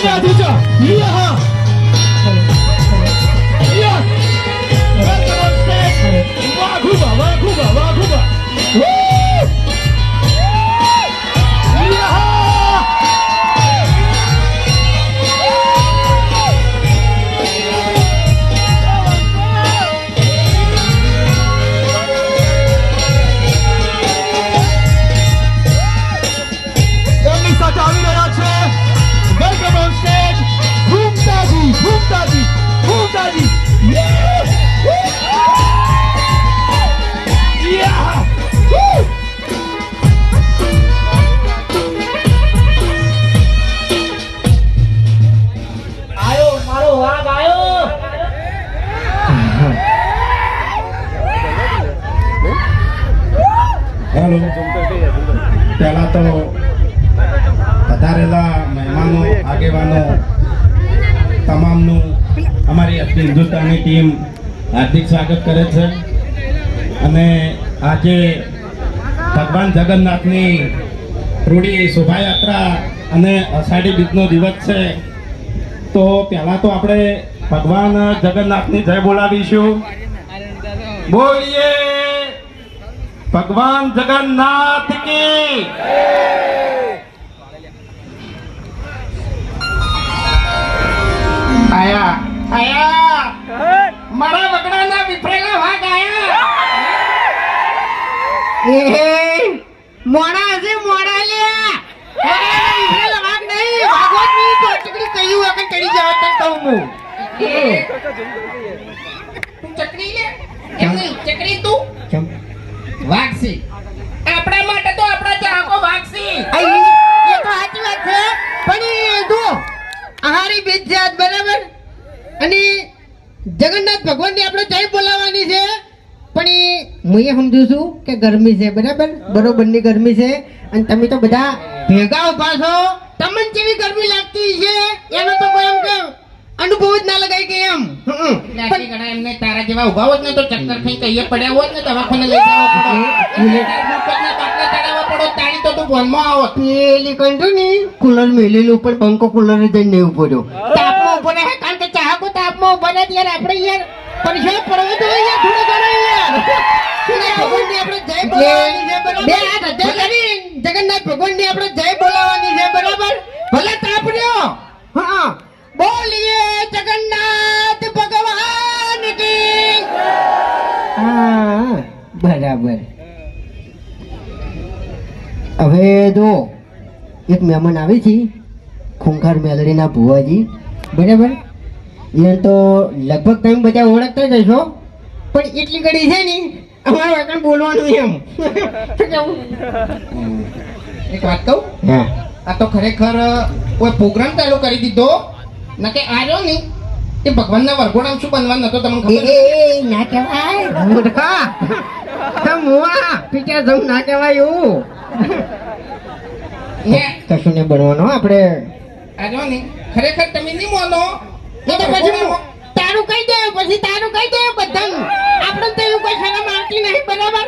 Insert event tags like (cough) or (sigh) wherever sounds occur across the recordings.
해야되 죠. 一 해. સ્વાગત કરે છે. અને આજે ભગવાન જગન્નાથની રૂડી શોભાયાત્રા અને અષાઢી બીજનો દિવસ છે. તો પહેલાં તો આપણે ભગવાન જગન્નાથની જય બોલાવીશું. બોલીએ. ભગવાન જગન્નાથ કી આયા. આયા. મારા વગડાના વિફરેલા વાઘ આયા. એ મોડા હશે મોડા લ્યા. વિફરેલા વાઘ નહીં ભાગવતની તો ચકડી કહ્યું આગળ ચડી જાવ તને કહું હું. તું ચકડી લે. એમ નહીં ચકડી તું. વાગસી આપણા માટે તો આપણા ચાહકો વાગસી એ તો સાચી વાત છે. પણ એ જો આહારી બીજ બરાબર? અને જગન્નાથ ભગવાનની આપણે જય બોલાવવાની છે. પણ એ હું એ સમજુ છું કે ગરમી છે બરાબર? બરોબરની ગરમી છે. અને તમે તો બધા ભેગા ઊભા છો. તમને જેવી ગરમી લાગતી છે? એનો તો કોઈ એમ કે અનુભવ જ ના લગાય કે એમ. એમને તારા જેવા ઊભા હોત ને તો ચક્કર થઈ કહીએ પડ્યા હોત ને દવાખાને લઈ જવા પડો. તાણી તો તું વનમાં આવો પેલી ને કુલર મેલેલું ઉપર પંખો કુલર જઈને નહીં ઊભો રહ્યો તાપમાં ઊભો રહે કારણ કે ચાહકો તાપમાં ઊભા આપણે યાર પરેશાન પડવો તો યાર થોડો ઘણો યાર. ભગવાનની આપણે જય બોલાવવાની છે બરાબર? બે હાથ હજાર કરી. જગન્નાથ ભગવાનની આપણે જય બોલાવવાની છે બરાબર? ભલે તાપ હા બોલીએ જગન્નાથ ભગવાન કી હા બરાબર. હવે જો એક મહેમાન આવે છે ખૂંખાર મેલડીના ભુવાજી. બરાબર? એને તો લગભગ તમે બધા ઓળખતા જ હશો. પણ એટલી ઘડી છે ને અમારું આગળ બોલવાનું એમ. એક વાત કહું? હા. આ તો ખરેખર કોઈ પ્રોગ્રામ ચાલુ કરી દીધો ના કે આવ્યો ને એ ભગવાનના વરઘોડામાં શું બનવાનું હતો તમને ખબર એ, ના કહેવાય. મૂર્ખા. તો મુવા પીટા જમ ના કહેવાય એવું. ને કશું ને બનવાનું આપણે. આવ્યો ને ખરેખર તમે નહીં માનો એ તો પછી તારું કહી દે પછી તારું કહી દે બધાનું. આપણે તો એવું કોઈ શરમ આવતી નહીં બરાબર?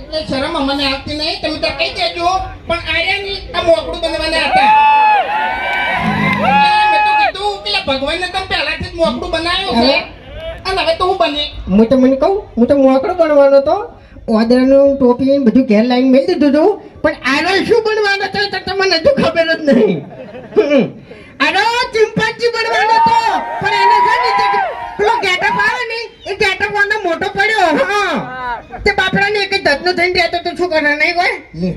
એટલે શરમ મને આવતી નહીં. તમે તો કહી દેજો પણ આર્યાની આ મોકળું બનવાના હતા એટલે મેં તો પેલા ભગવાનને તમે પહેલાથી જ મોકળું બનાવ્યું છે. અને હવે તો હું બની હું તો મને કહું હું તો મોકળો બનવાનો તો ઓદરાનું ટોપી બધું ઘેર લાઈન મેળ દીધું હતું. પણ આનો શું બનવાનો હતો તો તમને હજુ ખબર જ નહીં. એક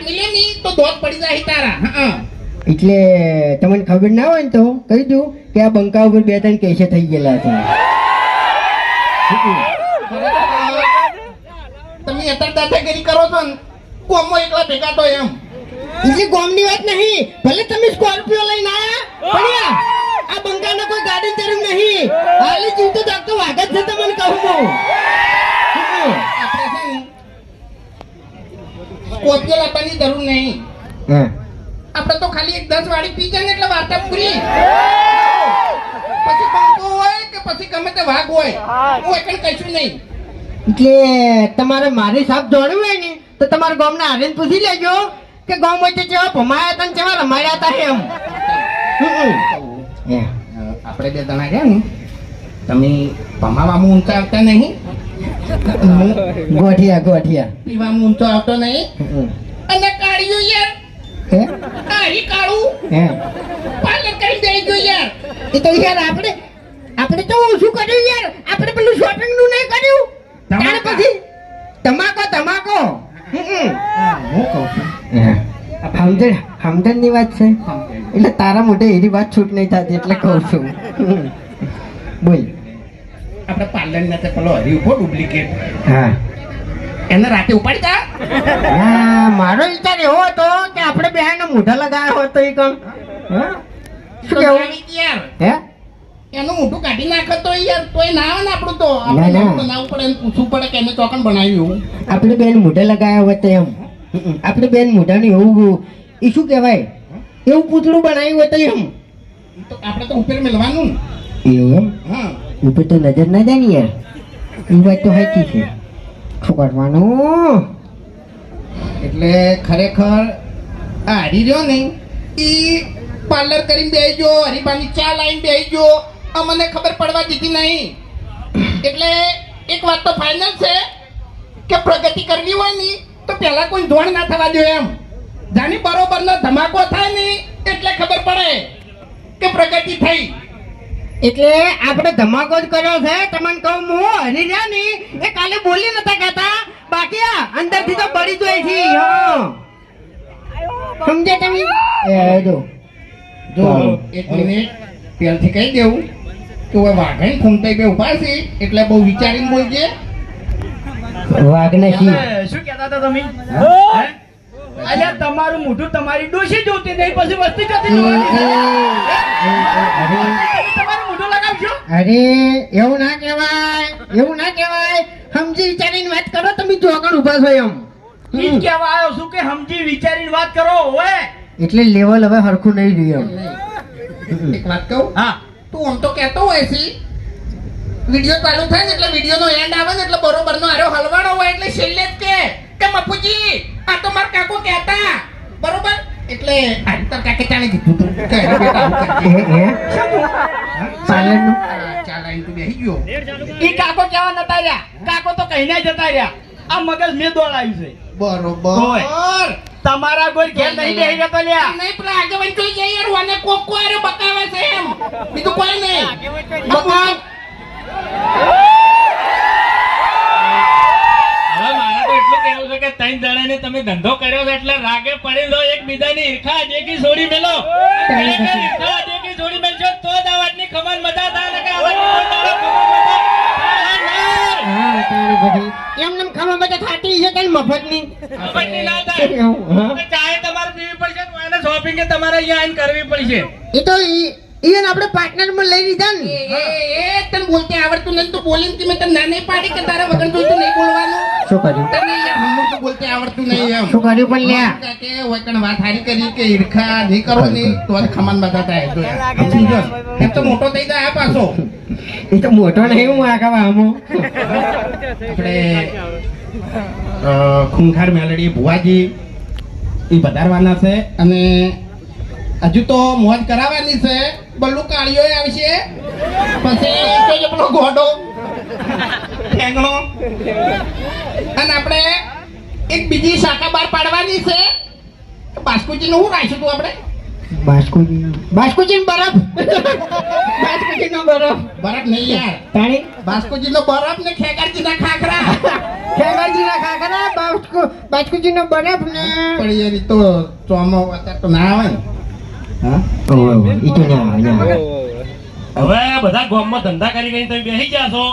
મિલે ની તો દોત પડી જાય તારા હા એટલે તમને ખબર ના હોય ને તો કહી દઉં કે આ બંકા ઉપર બે ત્રણ કેસે થઈ ગયેલા છે તમે અત્યારે દાદાગીરી કરો છો ને કોમો એકલા ભેગા તો એમ એટલે ગોમની વાત નહીં ભલે તમે સ્કોર્પિયો લઈને આયા આ બંકાને કોઈ ગાડી જરૂર નહીં. હાલી જીવતો જાગતો જ છે તમને કહું હું છે લાવવાની જરૂર નહીં. આપણે તો ખાલી એક દસ વાળી પી જાય ને એટલે વાર્તા પૂરી પછી પંખો હોય કે પછી ગમે તે વાઘ હોય. હું એકણ કહીશું નહીં. એટલે તમારે મારી સાપ જોડવું હોય ને તો તમારા ગામના આવીને પૂછી લેજો કે ગામ વચ્ચે જેવા ભમાયા હતા ને જેવા રમાડ્યા હતા એમ. આપણે બે જણા ગયા ને તમે ભમાવામાં ઊંચો આવતા નહીં. ગોઠિયા ગોઠિયા. પીવામાં ઊંચો આવતો નહીં. અને કાઢ્યું યાર. હે? કાળી કાઢું હે? પાલે કરી દઈ ગયો યાર. એ તો યાર આપણે આપણે તો ઓછું કર્યું યાર. આપણે પેલું શોપિંગનું નહીં કર્યું. ત્યાર પછી તમાકો તમાકો. હું કહું છું. સમજણની વાત છે? એટલે તારા મોઢે એની વાત છૂટ નહીં થતી એટલે કહું છું. બોલ. આપણે પાર્લર ના પેલો હરી ઊભો ડુપ્લિકેટ? હા. એને રાતે ઉપાડી જા. હા, મારો વિચાર એવો હતો કે આપણે બેન મોઢા લગાવ્યો હતો એ કમ હા? શું કેવું? યાર હે? એનું મોઢું કાઢી નાખે તો યાર તોય ના આવે ને આપણું તો. આપણે બનાવવું પડે પૂછવું પડે કે એને ચોકન બનાવ્યું. આપણે બેન મોઢે લગાવ્યા હોય તો એમ. આપણે બેન મોઢાની એવું એ શું કહેવાય? એવું પૂતળું બનાવ્યું હતું એમ. તો આપણે તો ઉપર મેળવાનું એવું એમ? હા. ઉપર તો નજર ના જાય ને યાર. એ વાત તો હાચી છે. શું કરવાનું એટલે ખરેખર આ હરી રહ્યો ને ઈ પાર્લર કરીને બેસજો હરીબાની ચા લાઈન બેસજો. અમને ખબર પડવા દીધી નહીં. એટલે એક વાત તો ફાઇનલ છે કે પ્રગતિ કરવી હોય ને તો પેલા કોઈ ધોણ ના થવા દો એમ. જાની બરોબરનો ધમાકો થાય ને એટલે ખબર પડે કે પ્રગતિ થઈ. એટલે આપણે ધમાકો જ કર્યો છે. તમને કહું હું હરી રહ્યા ને એ કાલે બોલી નતા કહેતા બાકી આ અંદરથી તો બળી જાય છે. હા. સમજે તમે? એ જો. જો એક મિનિટ. પહેલથી કહી દેવું કે વાઘણ ખૂંટાઈ બે ઊભા છે એટલે બહુ વિચારીને બોલજે. વાઘને અરે, શું કહેતા હતા તમે? હે? અલ્યા તમારું મોઢું તમારી ડોશી જોતી નહીં પછી વસ્તી જતી. તમારું મોઢું લગાવશો અરે એવું ના કહેવાય એવું ના કહેવાય. સમજી વિચારીને વાત કરો તમે જો આગળ ઊભા છો એમ. ઈ કહેવા આવ્યો છું કે સમજી વિચારીને વાત કરો ઓએ એટલે લેવલ હવે હરખું નહીં રહ્યું એમ. એક વાત કહું? હા. તું આમ તો કહેતો હોય છે. વીડિયો ચાલુ થાય ને એટલે વિડીયોનો એન્ડ આવે ને એટલે બરોબર નો આરો હલવાડો હોય એટલે છેલ્લે જ કે. કે મફુજી આ તો માર કાકો કહેતા. બરોબર? એટલે આ કાકે ચાલે કીધું તું કે એ બેટા આવું કરજે. હે હે? પાર્લરનું આ ચા લાઈન તું બેહી ગયો. ઈ કાકો કેવા નતા રહ્યા? કાકો તો કહીને જતા રહ્યા. આ મગજ મેં દોડાયું છે. બરોબર. તમારા કોઈ ઘેર નહીં બેહી જતો લ્યા. નહીં પેલા આગેવાન કોઈ યાર વાને કોકો આરે બતાવે છે એમ. બીજું કોઈ નહીં. બકા છે કે તમે ધંધો કર્યો છે એટલે રાગે પડી લો એકબીજાની ઈર્ખા જેકી છોડી મેલો. ઈર્ખા જેકી છોડી મેલજો તો જ આ વાતની ખબર મજા થાય ને કે આ દાડો એમને ખબર બધા થાતી છે કઈ મફતની. ના થાય. તમારે પીવી પડશે તો એને શોપિંગ તમારે અહીંયા આવીને કરવી પડશે. એ તો ઈ આપણે પાર્ટનરમાં લઈ લીધા ને. એ તને બોલતે આવડતું નથી તો બોલીને તમે મેં તને ના નહીં પાડી કે તારા વગર તો નહીં બોલવાનું? શું કર્યું? તો બોલતે આવડતું નહીં એમ. શું કર્યું પણ લ્યા? કે હોય વાત હારી કરી કે ઈર્ખા નહીં કરો ને તો જ બધા થાય. તો? એમ તો મોટો થઈ જાય આ પાછો. એ તો મોટો નહીં હું આગળ આમો આપણે ખૂંખાર મેલડી ભુવાજી એ પધારવાના છે અને હજુ તો મોજ કરાવવાની છે. બલ્લુ કાળીઓ આવશે. પછી પેલો ગોડો. ઠેંગણો. અને આપણે એક બીજી શાખા બહાર પાડવાની છે. બાસ્કુજી નું શું રાખ્યું તું આપણે? બાસ્કુજી બાસ્કુજી બરફ. બાસ્કુજી નો બરફ. બરફ નહીં યાર. તાણી? બાસ્કુજી નો બરફ ને ખેગારજી ના ખાખરા. ખેગાજી ના ખાખરા બાસ્કુ બાસ્કુજી નો બરફ ને પણ યાર તો ચોમો અત્યારે તો ના આવે ને. હા? ઈ તો ના આવે, હવે બધા ગામમાં ધંધા કરી કરીને તમે બેસી ગયા છો.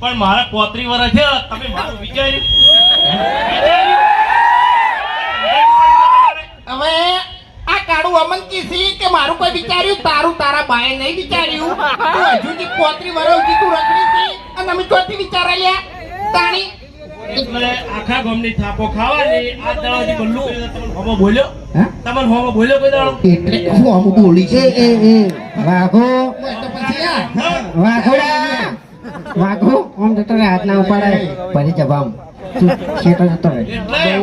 પણ મારા પોત્રી વર્ષ છે તમે મારું વિચાર્યું? હવે આ કાળું અમન કીધી કે મારું કોઈ વિચાર્યું? તારું તારા બાએ નહીં વિચાર્યું. તું હજુ પોત્રી વર્ષ સુધી તું રખડી હતી અને અમે ચોથી વિચારા તાણી. એટલે આખા ગામની થાપો ખાવાની આ દાડાથી બલ્લુ હોમો બોલ્યો? હા? તમને હોમો બોલ્યો કોઈ દાડો? એટલે હું અમુક બોલી છે? એ એ વાઘો. તો પછી આ. વાઘોડા. વાઘો. આમ જતો રહે હાથ ના ઉપાડે ભરી જતો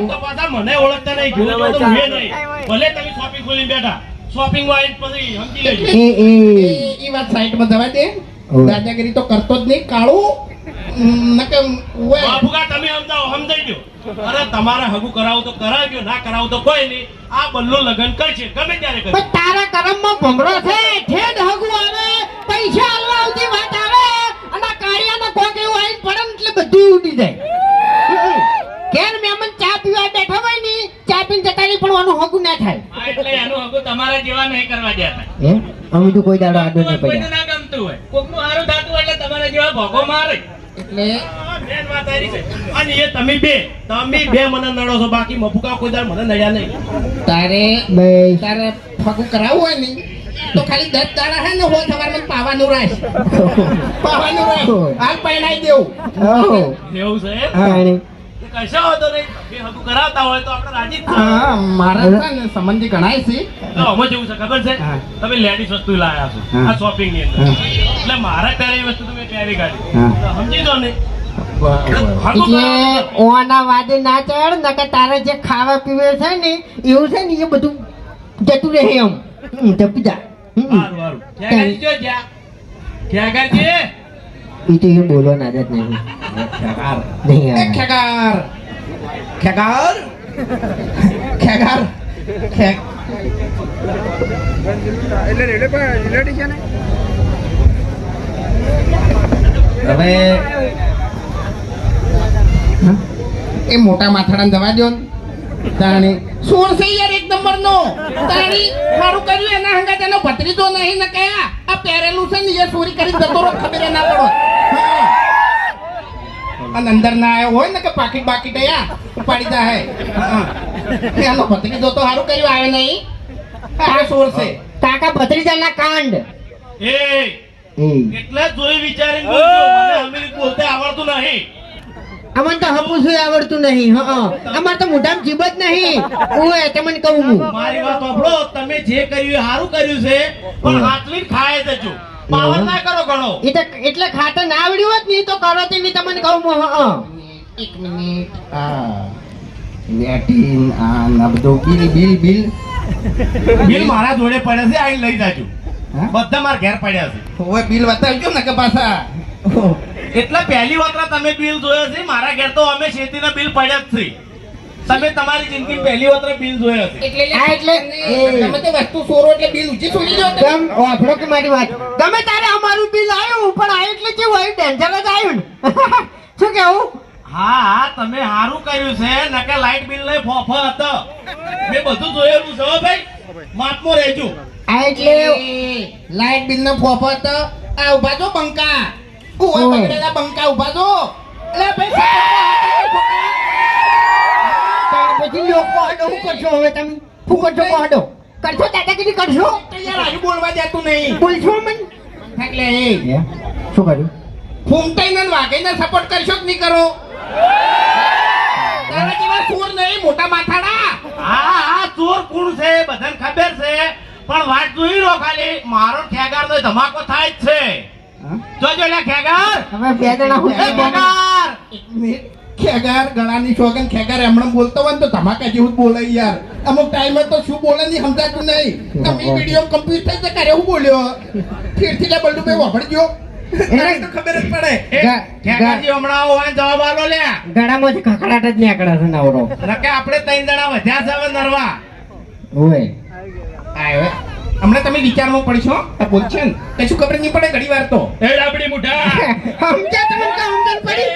તો પાછા મને ઓળખતા નહીં જોયું તો હું નહીં. ભલે તમે શોપિંગ ખોલીને બેઠા. શોપિંગમાં પછી સમજી લેજો. એ એ. દે. દાદાગીરી તો કરતો જ નહીં કાળું. નકે ઓય. બાપુકા તમે સમજાવો સમજાઈ દો અરે તમારે હગું કરાવો તો કરાવજો ના કરાવો તો કોઈ નહીં. આ બલ્લો લગ્ન કરશે ગમે ત્યારે કરમ તારા કરમમાં ભમરો છે ઠેડ હગું આવે પૈસા આવતી વાત આવે. અને કાળિયાનો કોક એવું આવીને પડે ને એટલે બધું ઉડી જાય. ઘેર મહેમાન ચા પીવા બેઠા હોય ને ચા પીને જતા રહી પણ આનું હગું ના થાય. એટલે એનું હગું તમારા જેવા નહીં કરવા દેતા. હે? અમે તો કોઈ દાડો આડો નહીં કોઈને પડ્યા ના ગમતું હોય. કોકનું હારું થતું હોય એટલે તમારા જેવા ભોગો મારે. એટલે મેન બેન વાત આવી છે. અને એ તમે બે તમે બે મને નડો છો બાકી મફુકા કોઈ દાડ મને નડ્યા નહીં. તારે બે. તારે ફગું કરાવવું હોય ને તો ખાલી દસ દાડા હે ને હો સવારમાં પાવાનું રહે પાવાનું રહે હાલ પહેણાઈ દેવું. એવું છે હા કશો વાંધો નહીં. બે કરાવતા હોય તો આપણે રાજી હા મારા છે ને સંબંધી ઘણાય છે. તો આમાં જેવું છે ખબર છે? તમે લેડીઝ વસ્તુ લાયા છો આ શોપિંગની અંદર એટલે મારા પહેરેલી વસ્તુ તમે પહેરી કાઢી. સમજી દો ને. એટલે ઓના વાદે ના ચડ નકર તારે જે ખાવા પીવે છે ને એવું છે ને એ બધું જતું રહે એમ. હમ, જપી જા હમ. હારું, હારું. ગાડી જો જ્યાં? ક્યાં ગાડી? ઈ તો એ બોલવાની આદત નહીં ખેગાર. નહીં એ આવે. ખેગાર. ખેગાર. ખેગાર. ખેગ- હવે એ મોટા માથાડા દવા દો ને તાણી. સોળ છે યાર એક નંબર નો તાણી મારું કર્યું એના હંગા તેનો ભત્રીજો નહીં ને કયા? આ પહેરેલું છે ને એ ચોરી કરી જતો રહો ખબર ના પડો અને અંદર ના આવ્યો હોય ને કે પાકીટ બાકીટ અહીંયા ઉપાડી જાય હા. એનો ભત્રીજો તો સારું કર્યું આવે નહીં. આ સોળ છે કાકા ભત્રીજાના કાંડ. એ, એટલે જોઈ વિચારીને બોલજો. મને અમેરિક બોલતા આવડતું નહીં. અમને તો હપુસું આવડતું નહીં હ અમાર તો મોઢામાં જીભ જ નહીં. ઓય તમને કહું હું. મારી વાત સાંભળો તમે જે કર્યું એ સારું કર્યું છે પણ હાથવીને ખાય જજો પાવર ના કરો ઘણો. એટલે એટલે ખાતર ના આવડ્યું હોત ને તો કરો તે તમને કહું હું હ એક મિનિટ. આ લેટીન આ ના બિલ બિલ બિલ. બિલ મારા જોડે પડ્યા છે આઈને લઈ જાજો. બધા મારા ઘેર પડ્યા છે. બિલ બિલ બતાવજો ને કે પાછા. એટલે પહેલી વખત તમે બિલ જોયો છે મારા ઘેર તો અમે શેતીના બિલ પડ્યા જ છે. તમે તમારી જિંદગી પહેલી વખત બિલ જોયો છે. એટલે તમે તો વસ્તુ સોરો એટલે બિલ ઉચી છોડી દો વાપરો કે મારી વાત. તમે તારે અમારું બિલ આવ્યું પણ આ એટલે કેવું આવ્યું? ડેન્જર જ આવ્યું (laughs) શું કેવું? હા હા તમે સારું કર્યું છે નકે લાઈટ બિલ ને ફોફો હતો. મેં બધું જોયેલું છે ભાઈ. માપમો રહેજો. આ એટલે લાઈટ બિલ નો હતો. આ ઊભા છો બંકા ઓય ઓય. બગડેલા બંકા ઊભા છો એટલે ભાઈ પછી લોકો આડો શું કરશો હવે તમે શું કરશો કહો આડો કરશો દાદાગીરી કરશો યાર આજુ બોલવા દેતું નહીં બોલશો મન એટલે એ શું કર્યું ફૂમતાઈને ને વાઘઈને સપોર્ટ કરશો જ નહીં કરો તારા જેવા સુર નહીં મોટા માથાડા હા હા ચોર કોણ છે બધાને ખબર છે પણ વાત જોઈ લો ખાલી મારો ઠેગાર તો ધમાકો થાય જ છે જોજો લે ઠેગાર હવે બે જણા હું એ ઠેગાર એક મિનિટ. ખેગાર ગળાની શોગન ખેગાર એમણે બોલતો હોય ને તો ધમાકા જેવું જ બોલે યાર. અમુક ટાઈમે તો શું બોલે નહીં સમજાતું નહીં. તમે વીડિયો કમ્પ્લીટ થઈ જતા હું બોલ્યો. ફીરથી લે બલ્ડુ ભાઈ વાપરજો ખબર જ પડે. હમણાં હોય જવાબ આલો લે ગળામાંથી ખખડાટ જ નીકળે છે નવરો. આપણે ત્રણ જણા વધ્યા છે નરવા. હમણાં તમે વિચારમાં પડશો આ બોલ છે ને. કશું ખબર નહીં પડે ઘડી વાર તો. એ ડાબડી મુઠા (laughs) સમજ્યા તમે કે સમજણ પડી?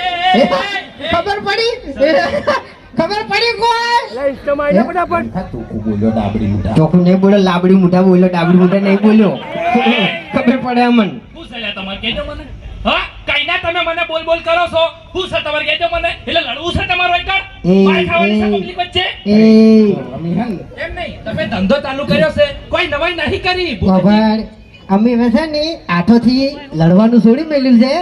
ખબર પડી? ખબર પડી કોઈ? તું બોલ્યો ડાબડી મોટા ચોખ્ખું નહીં બોલ્યો લાબડી મુઢા બોલ્યો ડાબડી મોટા નહીં બોલ્યો. (laughs) ખબર પડે અમન. શું લે તમારે કેજો મને. હા કઈના તમે મને બોલ બોલ કરો છો? હું છે તમારે કહેજો મને. એટલે લડવું છે તમારો એક માર ખાવાની છે પબ્લિક વચ્ચે? એમ નહીં તમે ધંધો ચાલુ કર્યો છે. કોઈ નવાઈ નહીં કરી. ખબર અમે હવે છે ને થી લડવાનું છોડી મેલ્યું છે.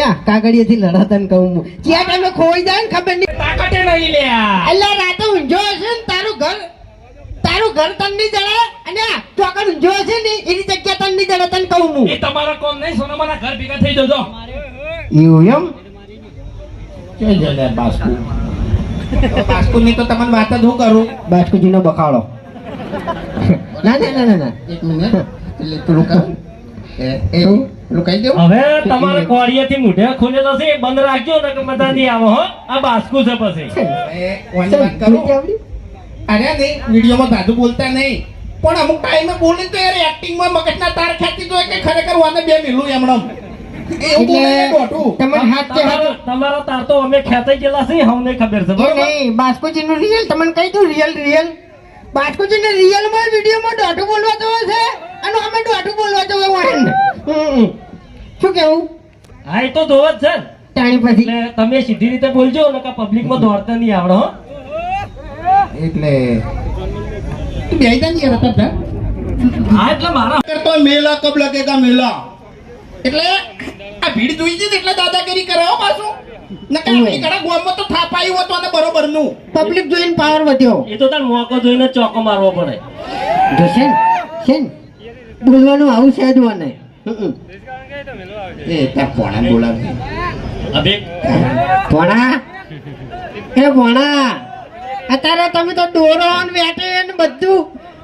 એ કાગળિયેથી લડાતા ને કહું હું. ક્યાં ટાઈમે ખોઈ જાય ને ખબર નહીં. તાકાતે નહીં લે એટલે રાતે ઊંઝો હશે ને તારું ઘર? તારું ઘર તન નહીં જડે અને આ જો છે ને એની જગ્યા તન નહીં જડે તન કહું હું. એ તમારા કોમ નહીં સોનામાના ઘર ભેગા થઈ જજો. એવું એમ? કે જલે બાસ્કુ? બાસ્કુ ની તો તમને વાત જ હું કરું. બાસ્કુજીનો બખાડો. ના ના ના ના ના. એક મિનિટ. એટલે પેલું કહું એવું? એ દઉં હવે તમારે કોળિયાથી મૂઢે ખુલે છે બંધ રાખજો ને કે બધા નહીં આવો હો. આ બાસ્કુ છે પછી. એ ઓની વાત કરું? અરે નહીં વિડીયોમાં દાદુ બોલતા નહીં. પણ અમુક ટાઈમે બોલે તો યાર એક્ટિંગમાં મગજના તાર ખેંચી દો કે ખરેખર વાને બે મિલું એમણમ. તમારા તાર તો અમે ખેંચાઈ ગયેલા છે અમને ખબર છે રિયલ તમને કહી દઉં રિયલ રિયલ બાસ્કુજીને રિયલમાં વિડીયોમાં દોઢું બોલવા જવો છે અને અમે દોઢું બોલવા જવો શું કેવું? હા એ તો ધોવ જ છે. ને. તાણી પછી. તમે સીધી રીતે બોલજો ને પબ્લિકમાં દોડતા નહીં આવડે એટલે તું બેહી જા ને યાર અત્યારે જા. હા એટલે મારા કરતો મેલા કબ લગેગા મેલા? એટલે આ ભીડ જોઈ છે એટલે દાદાગીરી કરાવો પાછું. તો થાપાયું હતું અને બરોબરનું પબ્લિક જોઈને પાવર વધ્યો. એ તો તાર મોકો જોઈને ચોકો મારવો પડે. જોશે છે ને બોલવાનું આવું છે જ વાને એ તાર પોણા બોલાવે. એ ભણા અત્યારે તમે તો દોરો ને વેટે ને બધું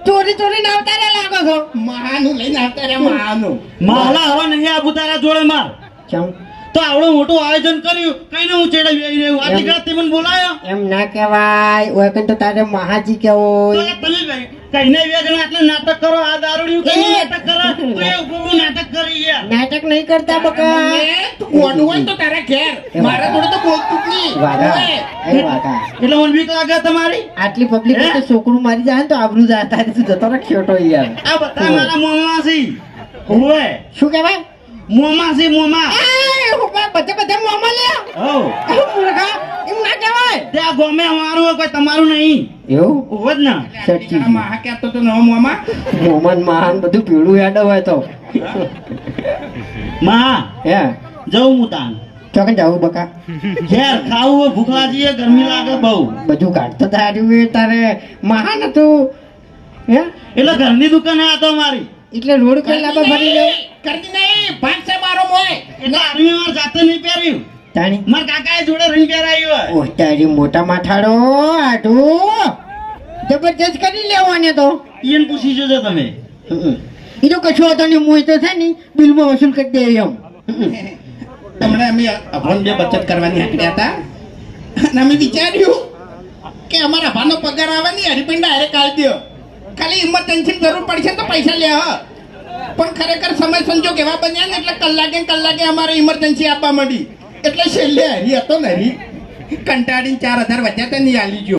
ચોરી ચોરી ને આવતા લાગો છો. મહાનું લઈને આવતા રે મહાનું. માલા હવે નહીં આબુ તારા જોડે માર. ચમ તો આવડું મોટું આયોજન કર્યું. કઈ હું ચેડાવી આવી રહ્યું? આ દીકરા તે મને બોલાયો? એમ ના કહેવાય. ઓય તો તારે મહાજી તો કેવો તમે કઈને બે જણા આટલે નાટક કરો આ દારૂડિયું કઈને નાટક કરે? તો એ ઉભું નાટક કરી યાર નાટક નહીં કરતા બકા. તું ગોડું હોય તો તારા ઘેર. મારા જોડે તો બોલતું નહીં વાગા એ વાગા એટલે મને બીક લાગે તમારી? આટલી પબ્લિક તો છોકરું મારી જાય ને તો આબરૂ જાય. તારી તું જતો ખેટો યાર. આ બધા મારા મોમાં છે શું કહેવાય? મોમાસી મોમા. બધે બધે મોમાં લે. હો મૂર્ખા એમ ના કહેવાય. ત્યાં ગમે અમારું હોય કોઈ તમારું નહીં. એવું? હોવે જ ને. સચ્ચી આ મહા કહેતો તો નવો મોમાં મોમન મહાન બધું પીળું યાદ હોય તો. માં હે? જવું હું તાન. ચોકે જાવું બકા. ઘેર ખાવું ભૂખ હોય, ગરમી લાગે બહુ. બધું કાઢતો તાર્યું તારે. મહાન હતું હે? એટલે ઘરની દુકાન આ તો મારી એટલે રોડ પર લાંબા ભરી લો કરતી નહીં ભાગ છે મારો મોય. એટલે આર્મી માર જાતે નહીં પહેર્યું. તાણી. માર કાકાએ જોડે રહી પહેરાયું ઓહ તારી મોટા માથાડો આટુ. જબરજસ્ત કરી લેવાને તો. ઈન પૂછી જોજો તમે. એ તો કશું હતો ને મોય તો છે ને બિલમાં વસૂલ કરી દે એમ. તમને અમે અભણ બે બચત કરવાની હાકડ્યા હતા અને અમે વિચાર્યું કે અમારા ભાનો પગાર આવે ને હરિપિંડા હારે કાઢી દો ખાલી ઇમરજન્સી જરૂર પડશે તો પૈસા લે પણ ખરેખર સમય સંજોગ એવા બન્યા ને એટલે કલાકે કલાકે અમારે ઇમરજન્સી આપવા માંડી. એટલે છેલ્લે હરી હતો ને હરી. કંટાળીને ચાર હજાર વધ્યા હતા નહીં આલી ગયો.